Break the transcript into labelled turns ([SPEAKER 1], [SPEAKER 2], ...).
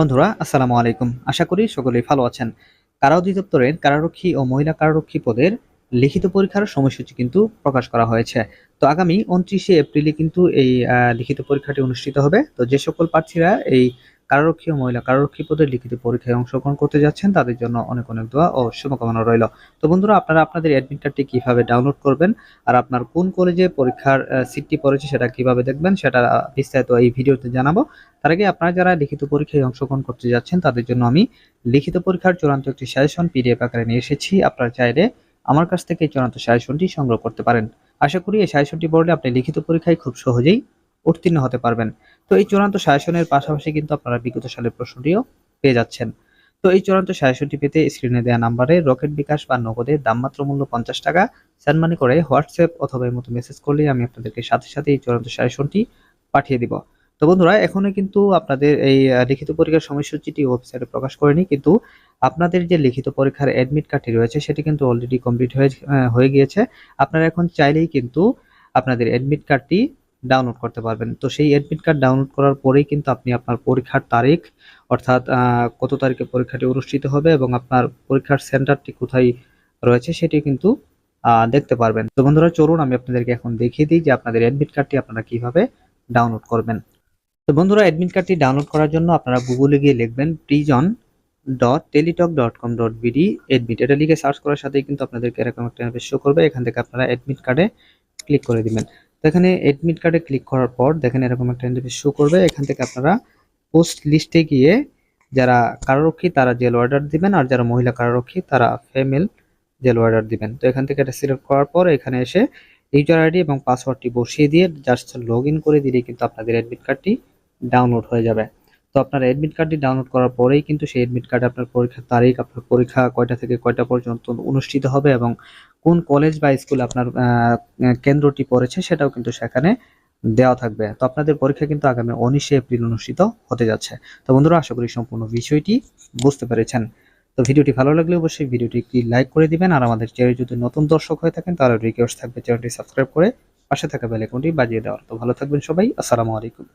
[SPEAKER 1] বন্ধুরা, আসসালামু আলাইকুম। আশা করি সকলেই ভালো আছেন। কারা অধিদপ্তরের কারারক্ষী ও মহিলা কারারক্ষী পদের লিখিত পরীক্ষার সময়সূচি কিন্তু প্রকাশ করা হয়েছে। তো আগামী উনত্রিশে এপ্রিলে কিন্তু এই লিখিত পরীক্ষাটি অনুষ্ঠিত হবে। তো যে সকল প্রার্থীরা এই কারারক্ষী ও মহিলা কারারক্ষী পদের লিখিত পরীক্ষায় অংশগ্রহণ করতে যাচ্ছেন, তাদের জন্য অনেক অনেক দোয়া ও শুভকামনা রইল। তো বন্ধুরা, আপনারা আপনাদের অ্যাডমিট কার্ডটি কীভাবে ডাউনলোড করবেন আর আপনার কোন কলেজে পরীক্ষার সিটটি পড়েছে সেটা কীভাবে দেখবেন সেটা বিস্তারিত এই ভিডিওতে জানাব। তার আগে আপনারা যারা লিখিত পরীক্ষায় অংশগ্রহণ করতে যাচ্ছেন, তাদের জন্য আমি লিখিত পরীক্ষার চূড়ান্ত একটি সাজেশন পিডিএফ আকারে নিয়ে এসেছি। আপনারা চাইলে আমার কাছ থেকে চূড়ান্ত সাজেশনটি সংগ্রহ করতে পারেন। আশা করি এই সাজেশনটি পড়লে আপনি লিখিত পরীক্ষায় খুব সহজেই উত্তীর্ণ হতে পারবেন। তো এই চূড়ান্ত সাজেশনের পাশাপাশি কিন্তু আপনারা বিগত সালের প্রশ্নটিও পেয়ে যাচ্ছেন। তো এই চূড়ান্ত সাজেশনটি পেতে স্ক্রিনে দেওয়া নাম্বারে রকেট বিকাশ বা নগদে দামমাত্র মূল্য পঞ্চাশ টাকা সেন্ড মানি করে হোয়াটসঅ্যাপ অথবা এর মতো মেসেজ করলেই আমি আপনাদেরকে সাথে সাথে এই চূড়ান্ত সাজেশনটি পাঠিয়ে দিব। তো বন্ধুরা এখনও কিন্তু আপনাদের এই লিখিত পরীক্ষার সময়সূচিটি ওয়েবসাইটে প্রকাশ করেনি, কিন্তু আপনাদের যে লিখিত পরীক্ষার অ্যাডমিট কার্ডটি রয়েছে, সেটি কিন্তু অলরেডি কমপ্লিট হয়ে হয়ে গিয়েছে। আপনারা এখন চাইলেই কিন্তু আপনাদের অ্যাডমিট কার্ডটি ডাউনলোড করতে পারবেন। তো সেই অ্যাডমিট কার্ড ডাউনলোড করার পরেই কিন্তু আপনি আপনার পরীক্ষার তারিখ, অর্থাৎ কত তারিখে পরীক্ষাটি অনুষ্ঠিত হবে এবং আপনার পরীক্ষার সেন্টারটি কোথায় রয়েছে সেটি কিন্তু দেখতে পারবেন। তো বন্ধুরা, চলুন আমি আপনাদেরকে এখন দেখিয়ে দিই যে আপনাদের অ্যাডমিট কার্ডটি আপনারা কীভাবে ডাউনলোড করবেন। তো বন্ধুরা অ্যাডমিট কার্ডটি ডাউনলোড করার জন্য আপনারা গুগলে গিয়ে লিখবেন prison dot teletalk dot com dot BD admit এটা লিখে সার্চ করার সাথেই কিন্তু আপনাদেরকে এরকম একটা শো করবে। এখান থেকে আপনারা অ্যাডমিট কার্ডে ক্লিক করে দিবেন। এখানে অ্যাডমিট কার্ডে ক্লিক করার পর দেখেন এরকম একটা ইন্টারফেস শো করবে। এখান থেকে আপনারা পোস্ট লিস্টে গিয়ে যারা কারারক্ষী, তারা জেল অর্ডার দিবেন আর যারা মহিলা কারারক্ষী, তারা ফিমেল জেল অর্ডার দিবেন। তো এখান থেকে এটা সিলেক্ট করার পর এখানে এসে ইউজার আইডি এবং পাসওয়ার্ডটি বসিয়ে দিয়ে জাস্ট লগ করে দিলেই কিন্তু আপনাদের অ্যাডমিট কার্ডটি ডাউনলোড হয়ে যাবে। তো আপনার অ্যাডমিট কার্ডটি ডাউনলোড করার পরেই কিন্তু সেই অ্যাডমিট কার্ডে আপনার পরীক্ষার তারিখ, আপনার পরীক্ষা কয়টা থেকে কয়টা পর্যন্ত অনুষ্ঠিত হবে এবং কোন কলেজ বা স্কুল আপনার কেন্দ্রটি পড়েছে সেটাও কিন্তু সেখানে দেওয়া থাকবে। তো আপনাদের পরীক্ষা কিন্তু আগামী উনিশে এপ্রিল অনুষ্ঠিত হতে যাচ্ছে। তো বন্ধুরা, আশা করি সম্পূর্ণ বিষয়টি বুঝতে পেরেছেন। তো ভিডিওটি ভালো লাগলে অবশ্যই ভিডিওটি একটি লাইক করে দিবেন আর আমাদের চ্যানেল যদি নতুন দর্শক হয়ে থাকেন, তাহলে রিকোয়েস্ট থাকবে চ্যানেলটি সাবস্ক্রাইব করে পাশে থাকা বেল আইকনটি বাজিয়ে দেওয়ার। তো ভালো থাকবেন সবাই, আসসালামু আলাইকুম।